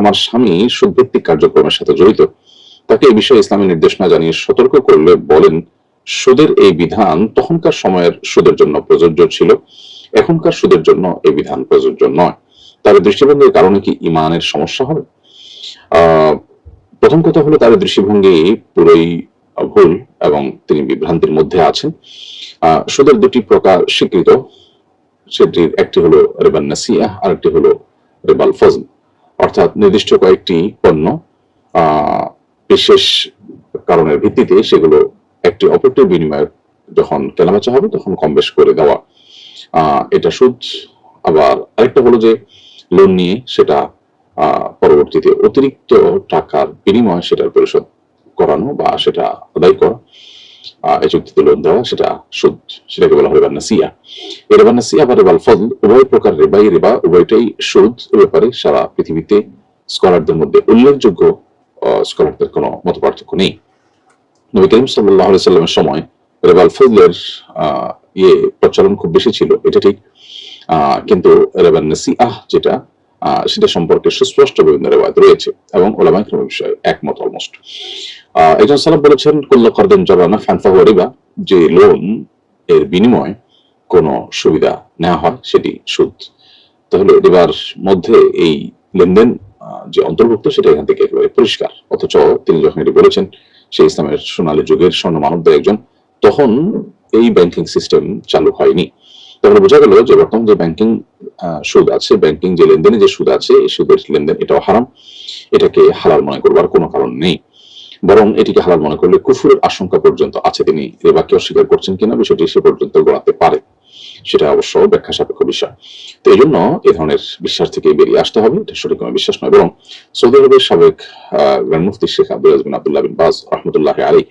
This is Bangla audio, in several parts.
আমার স্বামী সুদভিত্তিক কার্যক্রমের সাথে জড়িত। তাকে এই বিষয়ে ইসলামী নির্দেশনা জানিয়ে সতর্ক করলে বলেন, সুদের এই বিধান তখনকার সময়ের সুদের জন্য প্রযোজ্য ছিল। এখনকার সুদের জন্য এই বিধান প্রযোজ্য নয়। তার দৃষ্টিভঙ্গির কারণে কি ইমানের সমস্যা হবে? প্রথম কথা হলো তার দৃষ্টিভঙ্গি পুরোই ভুল এবং তিনি বিভ্রান্তির মধ্যে আছেন। সুদের দুটি প্রকার স্বীকৃত। সেটির একটি হলো রেবান নাসিয়া আর একটি হলো রেবাল ফজল অর্থাৎ নির্দিষ্ট কয়েকটি পণ্য বিশেষ কারণের ভিত্তিতে সেগুলো একটি অপরটির বিনিময়ে যখন কেনাবেচা হবে, তখন কম বেশ করে দেওয়া। এটা সুদ। আবার আরেকটা হলো যে লোন নিয়ে সেটা পরবর্তীতে অতিরিক্ত টাকার বিনিময়ে সেটার পরিশোধ করানো বা সেটা আদায় করা। এই চুক্তিতে লোন দেওয়া, সেটা সুদ, সেটাকে বলা হয় রেবা নাসিয়া। এই রেবা নাসিয়া বা রেবাল ফজল উভয় প্রকার রেবাই, রেবা, উভয়টাই সুদ এ ব্যাপারে সারা পৃথিবীতে স্কলারদের মধ্যে উল্লেখযোগ্য স্কলারদের কোনো মত পার্থক্য নেই। নবী করিম সাল্লাহ সাল্লামের সময় রেবাল ফজলের ইয়ে প্রচলন খুব বেশি ছিল, এটা ঠিক। কিন্তু রেবান নাসিআহ যেটা সেটা সম্পর্কে সুস্পষ্ট বিভিন্ন রেওয়ায়ত রয়েছে এবং ওলামা ইকরামের বিষয়ে একমত অলমোস্ট। একজন সালাম বলেছেন, কুল্লা করদেন জবানা ফানফাহু রিবা যে লোন এর বিনিময়ে কোনো সুবিধা নেওয়া হয়, সেটি সুদ। তাহলে রিবার মধ্যে এই লেনদেন যে অন্তর্ভুক্ত, সেটা এখান থেকে একেবারে পরিষ্কার। অথচ তিনি যখন এটি বলেছেন, সেই ইসলামের সোনালী যুগের স্বর্ণ মানবদের একজন, তখন এই ব্যাংকিং সিস্টেম চালু হয়নি। তাহলে বোঝা গেল যে বর্তমান যে ব্যাংকিং সুদ আছে, ব্যাংকিং যে লেনদেনে যে সুদ আছে এই সুদের লেনদেন এটাও হারাম। এটাকে হালাল মনে করবার কোনো কারণ নেই। বরং এটিকে হালাল মনে করলে কুফুরের আশঙ্কা পর্যন্ত আছে তিনি। রেবাকে অস্বীকার করছেন কিনা বিষয়টি সে পর্যন্ত গড়াতে পারে। সেটা অবশ্য ব্যাখ্যা সাপেক্ষ বিষয়। তো এই জন্য এ ধরনের বিশ্বাস থেকে বেরিয়ে আসতে হবে। এটা সঠিক বিশ্বাস নয়। বরং সৌদি আরবের সাবেক আহ, গ্র্যান্ড মুফতি Sheikh Abdul Azmin Abdullah bin Baz রহমতুল্লাহ আলী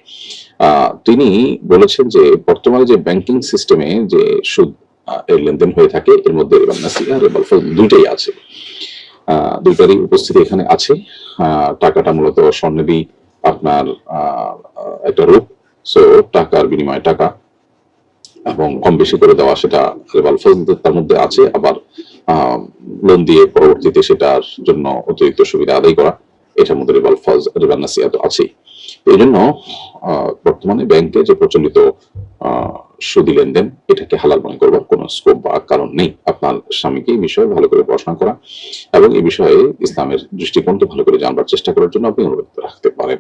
তিনি বলেছেন যে বর্তমানে যে ব্যাংকিং সিস্টেমে যে সুদ এর লেনদেন হয়ে থাকে এর মধ্যে রেবাল নাসিয়া রেবাল ফজল দুইটাই আছে। দুইটারই উপস্থিতি এখানে আছে। টাকাটা মূলত স্বর্ণেরই আপনার একটা রূপ। সো টাকার বিনিময়ে টাকা। এবং কম বেশি করে দেওয়া সেটা রেবাল ফজল তার মধ্যে আছে। আবার লোন দিয়ে পরবর্তীতে সেটার জন্য অতিরিক্ত সুবিধা আদায় করা। এটার মধ্যে রেবাল ফজ রেবাল নাসিয়া তো আছেই এই জন্য বর্তমানে ব্যাংকে যে প্রচলিত সুদি লেনদেন, এটাকে হালাল মনে করবার কোনো স্কোপ বা কারণ নেই। আপনার স্বামীকে এই বিষয়ে ভালো করে পড়াশোনা করা এবং এই বিষয়ে ইসলামের দৃষ্টিকোণকে ভালো করে জানবার চেষ্টা করার জন্য আপনি অনুরোধ রাখতে পারেন।